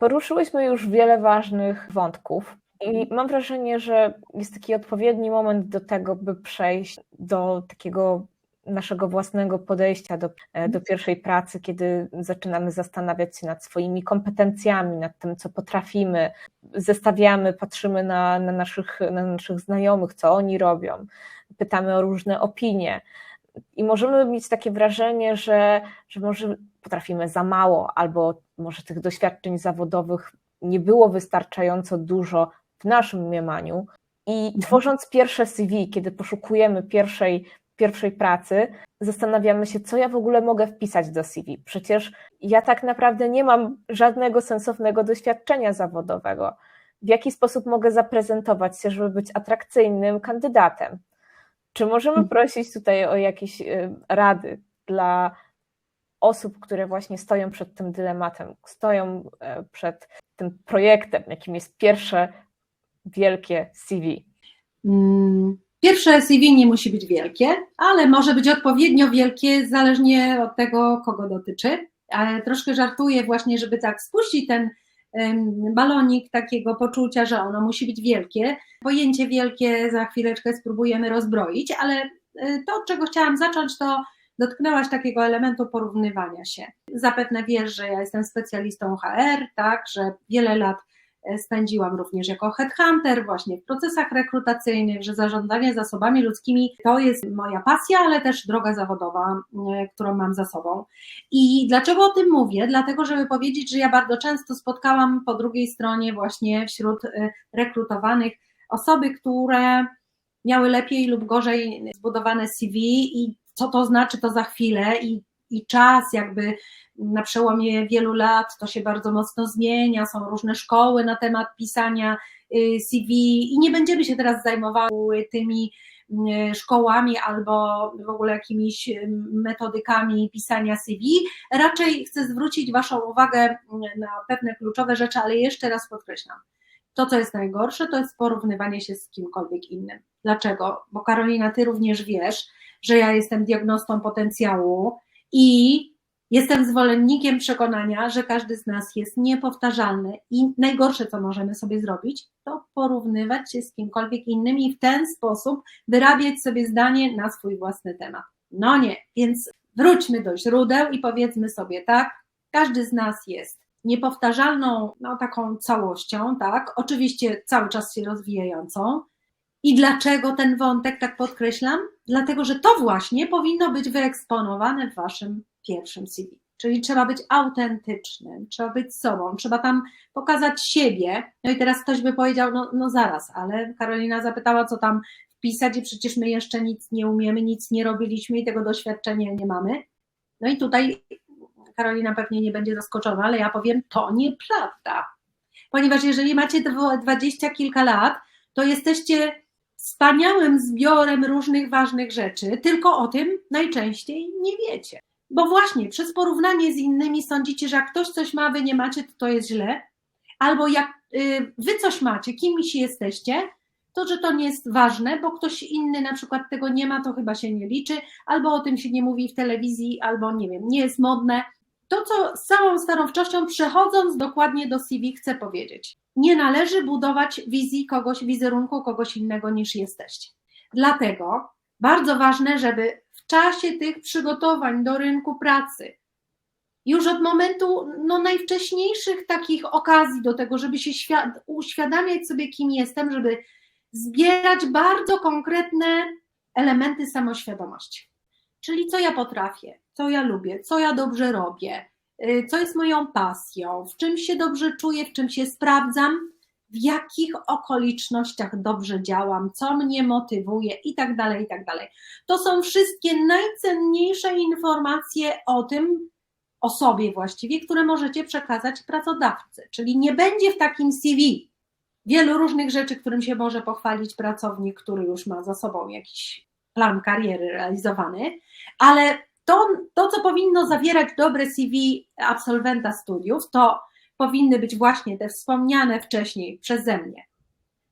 Poruszyłyśmy już wiele ważnych wątków. I mam wrażenie, że jest taki odpowiedni moment do tego, by przejść do takiego naszego własnego podejścia do, e, do pierwszej pracy, kiedy zaczynamy zastanawiać się nad swoimi kompetencjami, nad tym, co potrafimy, zestawiamy, patrzymy na, na, naszych, na naszych znajomych, co oni robią, pytamy o różne opinie. I możemy mieć takie wrażenie, że, że może potrafimy za mało, albo może tych doświadczeń zawodowych nie było wystarczająco dużo w naszym mniemaniu. I mhm. tworząc pierwsze CV, kiedy poszukujemy pierwszej pierwszej pracy, zastanawiamy się, co ja w ogóle mogę wpisać do CV. Przecież ja tak naprawdę nie mam żadnego sensownego doświadczenia zawodowego. W jaki sposób mogę zaprezentować się, żeby być atrakcyjnym kandydatem? Czy możemy hmm. prosić tutaj o jakieś y, rady dla osób, które właśnie stoją przed tym dylematem, stoją e, przed tym projektem, jakim jest pierwsze wielkie CV? Hmm. Pierwsze CV nie musi być wielkie, ale może być odpowiednio wielkie, zależnie od tego, kogo dotyczy. Ale troszkę żartuję właśnie, żeby tak spuścić ten balonik takiego poczucia, że ono musi być wielkie. Pojęcie wielkie za chwileczkę spróbujemy rozbroić, ale e, to, od czego chciałam zacząć, to dotknęłaś takiego elementu porównywania się. Zapewne wiesz, że ja jestem specjalistą HR, tak, że wiele lat spędziłam również jako headhunter, właśnie w procesach rekrutacyjnych, że zarządzanie zasobami ludzkimi to jest moja pasja, ale też droga zawodowa, e, którą mam za sobą. I dlaczego o tym mówię? Dlatego, żeby powiedzieć, że ja bardzo często spotkałam po drugiej stronie właśnie wśród e, rekrutowanych osoby, które miały lepiej lub gorzej zbudowane CV i co to znaczy, to za chwilę i i czas jakby na przełomie wielu lat to się bardzo mocno zmienia, są różne szkoły na temat pisania y, CV i nie będziemy się teraz zajmowały tymi y, szkołami albo w ogóle jakimiś y, metodykami pisania CV. Raczej chcę zwrócić Waszą uwagę na pewne kluczowe rzeczy, ale jeszcze raz podkreślam. To, co jest najgorsze, to jest porównywanie się z kimkolwiek innym. Dlaczego? Bo Karolina, Ty również wiesz, że ja jestem diagnostą potencjału i jestem zwolennikiem przekonania, że każdy z nas jest niepowtarzalny i najgorsze, co możemy sobie zrobić, to porównywać się z kimkolwiek innym i w ten sposób wyrabiać sobie zdanie na swój własny temat. No nie, więc wróćmy do źródeł i powiedzmy sobie tak, każdy z nas jest niepowtarzalną, no taką całością, tak, oczywiście cały czas się rozwijającą, i dlaczego ten wątek tak podkreślam? Dlatego, że to właśnie powinno być wyeksponowane w waszym pierwszym CV. Czyli trzeba być autentycznym, trzeba być sobą, trzeba tam pokazać siebie. No i teraz ktoś by powiedział, no, no zaraz, ale Karolina zapytała, co tam wpisać, i przecież my jeszcze nic nie umiemy, nic nie robiliśmy i tego doświadczenia nie mamy. No i tutaj Karolina pewnie nie będzie zaskoczona, ale ja powiem, to nieprawda. Ponieważ jeżeli macie dwadzieścia kilka lat, to jesteście wspaniałym zbiorem różnych ważnych rzeczy, tylko o tym najczęściej nie wiecie. Bo właśnie przez porównanie z innymi sądzicie, że jak ktoś coś ma, wy nie macie, to to jest źle, albo jak y, wy coś macie, kimś jesteście, to że to nie jest ważne, bo ktoś inny na przykład tego nie ma, to chyba się nie liczy, albo o tym się nie mówi w telewizji, albo nie wiem, nie jest modne. To, co z całą stanowczością, przechodząc dokładnie do CV, chcę powiedzieć nie należy budować wizji kogoś, wizerunku kogoś innego niż jesteście. Dlatego bardzo ważne, żeby czasie tych przygotowań do rynku pracy, już od momentu no, najwcześniejszych takich okazji do tego, żeby się świad- uświadamiać sobie, kim jestem, żeby zbierać bardzo konkretne elementy samoświadomości. Czyli co ja potrafię, co ja lubię, co ja dobrze robię, Y, co jest moją pasją, w czym się dobrze czuję, w czym się sprawdzam, w jakich okolicznościach dobrze działam, co mnie motywuje i tak dalej, i tak dalej. To są wszystkie najcenniejsze informacje o tym, o sobie właściwie, które możecie przekazać pracodawcy. Czyli nie będzie w takim CV wielu różnych rzeczy, którym się może pochwalić pracownik, który już ma za sobą jakiś plan kariery realizowany, ale to, to, co powinno zawierać dobre CV absolwenta studiów, to powinny być właśnie te wspomniane wcześniej przeze mnie.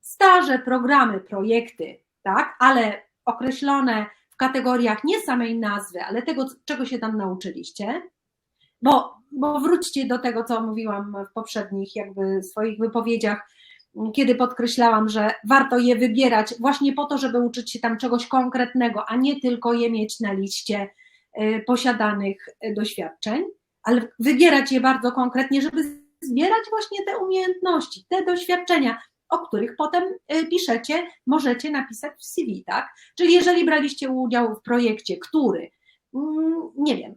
Staże, programy, projekty, tak, ale określone w kategoriach nie samej nazwy, ale tego, czego się tam nauczyliście, bo bo wróćcie do tego, co mówiłam w poprzednich jakby swoich wypowiedziach, kiedy podkreślałam, że warto je wybierać właśnie po to, żeby uczyć się tam czegoś konkretnego, a nie tylko je mieć na liście y, posiadanych doświadczeń, ale wybierać je bardzo konkretnie, żeby zbierać właśnie te umiejętności, te doświadczenia, o których potem y, piszecie, możecie napisać w CV, tak? Czyli jeżeli braliście udział w projekcie, który, mm, nie wiem,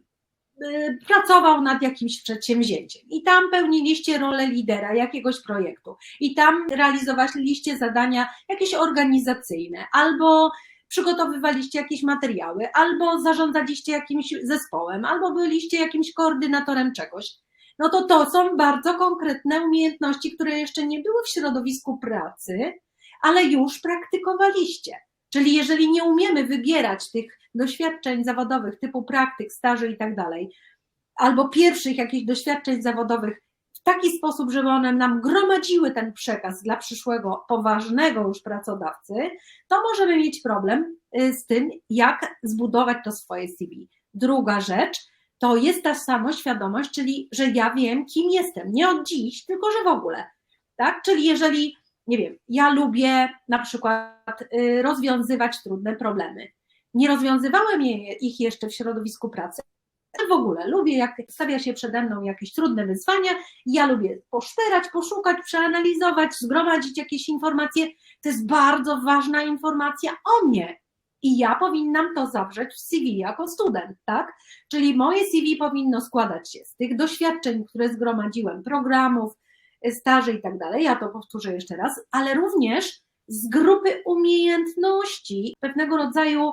y, pracował nad jakimś przedsięwzięciem i tam pełniliście rolę lidera jakiegoś projektu i tam realizowaliście zadania jakieś organizacyjne albo przygotowywaliście jakieś materiały, albo zarządzaliście jakimś zespołem, albo byliście jakimś koordynatorem czegoś no to to są bardzo konkretne umiejętności, które jeszcze nie były w środowisku pracy, ale już praktykowaliście. Czyli jeżeli nie umiemy wybierać tych doświadczeń zawodowych typu praktyk, staży i tak dalej, albo pierwszych jakichś doświadczeń zawodowych w taki sposób, żeby one nam gromadziły ten przekaz dla przyszłego, poważnego już pracodawcy, to możemy mieć problem y, z tym, jak zbudować to swoje CV. Druga rzecz, to jest ta samoświadomość, czyli że ja wiem, kim jestem, nie od dziś, tylko że w ogóle. Tak? Czyli jeżeli, nie wiem, ja lubię na przykład y, rozwiązywać trudne problemy. Nie rozwiązywałem ich jeszcze w środowisku pracy, w ogóle lubię, jak stawia się przede mną jakieś trudne wyzwania, ja lubię poszperać, poszukać, przeanalizować, zgromadzić jakieś informacje. To jest bardzo ważna informacja o mnie, i ja powinnam to zawrzeć w CV jako student, tak? Czyli moje CV powinno składać się z tych doświadczeń, które zgromadziłem, programów, staży i tak dalej, ja to powtórzę jeszcze raz, ale również z grupy umiejętności, pewnego rodzaju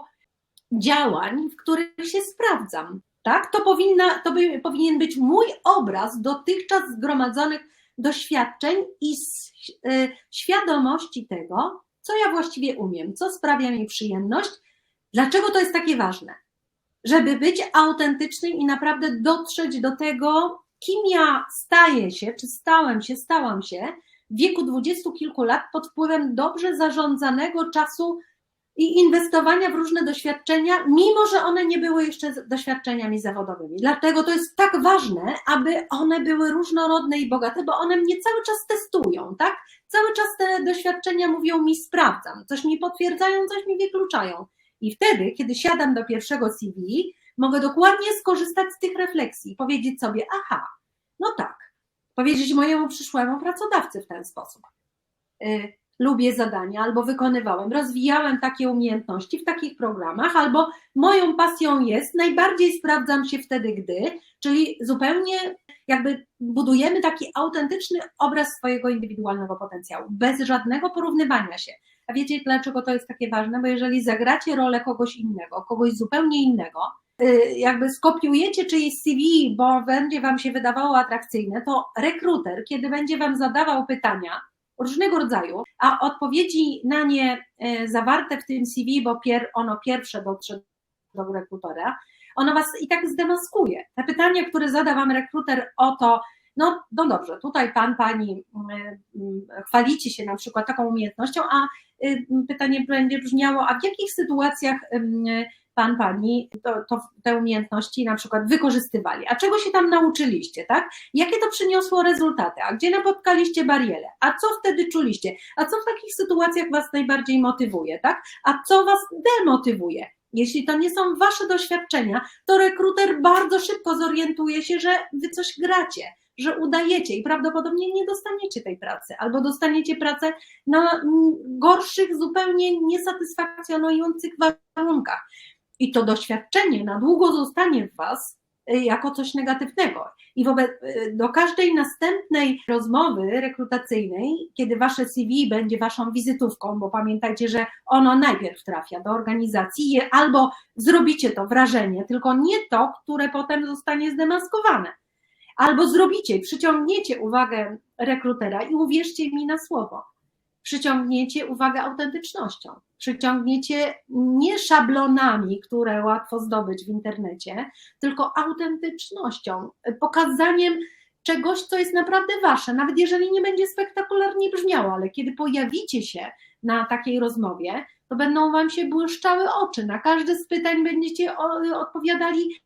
działań, w których się sprawdzam, tak? To, powinna, to by, powinien być mój obraz dotychczas zgromadzonych doświadczeń i y, świadomości tego, co ja właściwie umiem, co sprawia mi przyjemność. Dlaczego to jest takie ważne? Żeby być autentycznym i naprawdę dotrzeć do tego, kim ja staję się, czy stałem się, stałam się w wieku dwudziestu kilku lat pod wpływem dobrze zarządzanego czasu i inwestowania w różne doświadczenia, mimo że one nie były jeszcze doświadczeniami zawodowymi. Dlatego to jest tak ważne, aby one były różnorodne i bogate, bo one mnie cały czas testują, tak? Cały czas te doświadczenia mówią mi, sprawdzam, coś mi potwierdzają, coś mi wykluczają. I wtedy, kiedy siadam do pierwszego CV, mogę dokładnie skorzystać z tych refleksji, powiedzieć sobie, aha, no tak, powiedzieć mojemu przyszłemu pracodawcy w ten sposób. Lubię zadania, albo wykonywałem, rozwijałem takie umiejętności w takich programach, albo moją pasją jest, najbardziej sprawdzam się wtedy, gdy, czyli zupełnie jakby budujemy taki autentyczny obraz swojego indywidualnego potencjału, bez żadnego porównywania się. A wiecie, dlaczego to jest takie ważne? Bo jeżeli zagracie rolę kogoś innego, kogoś zupełnie innego, y, jakby skopiujecie czyjeś CV, bo będzie Wam się wydawało atrakcyjne, to rekruter, kiedy będzie Wam zadawał pytania, różnego rodzaju, a odpowiedzi na nie e, zawarte w tym CV, bo pier, ono pierwsze dotrze do rekrutora, ono was i tak zdemaskuje. Te pytania, które zada wam rekruter o to, no, no dobrze, tutaj pan, pani mm, mm, chwalicie się na przykład taką umiejętnością, a pytanie będzie brzmiało, a w jakich sytuacjach pan, pani to, to, te umiejętności na przykład wykorzystywali, a czego się tam nauczyliście, tak? Jakie to przyniosło rezultaty, a gdzie napotkaliście barierę, a co wtedy czuliście, a co w takich sytuacjach was najbardziej motywuje, tak? A co was demotywuje? Jeśli to nie są wasze doświadczenia, to rekruter bardzo szybko zorientuje się, że wy coś gracie, że udajecie i prawdopodobnie nie dostaniecie tej pracy, albo dostaniecie pracę na gorszych, zupełnie niesatysfakcjonujących warunkach i to doświadczenie na długo zostanie w Was y, jako coś negatywnego. I wobec, y, do każdej następnej rozmowy rekrutacyjnej, kiedy Wasze CV będzie Waszą wizytówką, bo pamiętajcie, że ono najpierw trafia do organizacji, albo zrobicie to wrażenie, tylko nie to, które potem zostanie zdemaskowane. Albo zrobicie, przyciągniecie uwagę rekrutera i uwierzcie mi na słowo przyciągniecie uwagę autentycznością. Przyciągniecie nie szablonami, które łatwo zdobyć w internecie, tylko autentycznością, pokazaniem czegoś, co jest naprawdę wasze, nawet jeżeli nie będzie spektakularnie brzmiało, ale kiedy pojawicie się na takiej rozmowie, to będą wam się błyszczały oczy. Na każde z pytań będziecie odpowiadali,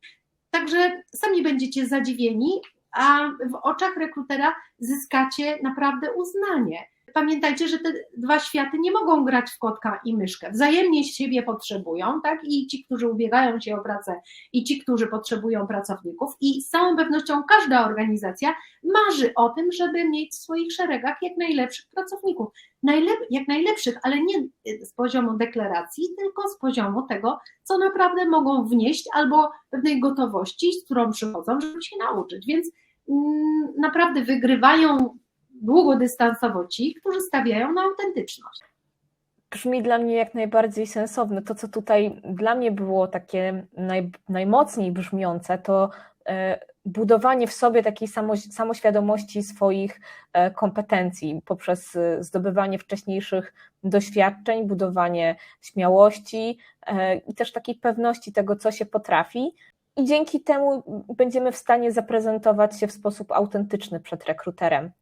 także sami będziecie zadziwieni, a w oczach rekrutera zyskacie naprawdę uznanie. Pamiętajcie, że te dwa światy nie mogą grać w kotka i myszkę. Wzajemnie siebie potrzebują, tak? I ci, którzy ubiegają się o pracę, i ci, którzy potrzebują pracowników. I z całą pewnością każda organizacja marzy o tym, żeby mieć w swoich szeregach jak najlepszych pracowników. Najlep jak najlepszych, ale nie z poziomu deklaracji, tylko z poziomu tego, co naprawdę mogą wnieść, albo pewnej gotowości, z którą przychodzą, żeby się nauczyć. Więc mm, naprawdę wygrywają długodystansowo ci, którzy stawiają na autentyczność. Brzmi dla mnie jak najbardziej sensowne. To, co tutaj dla mnie było takie naj, najmocniej brzmiące, to e, budowanie w sobie takiej samo, samoświadomości swoich e, kompetencji poprzez e, zdobywanie wcześniejszych doświadczeń, budowanie śmiałości i też takiej pewności tego, co się potrafi. I dzięki temu będziemy w stanie zaprezentować się w sposób autentyczny przed rekruterem.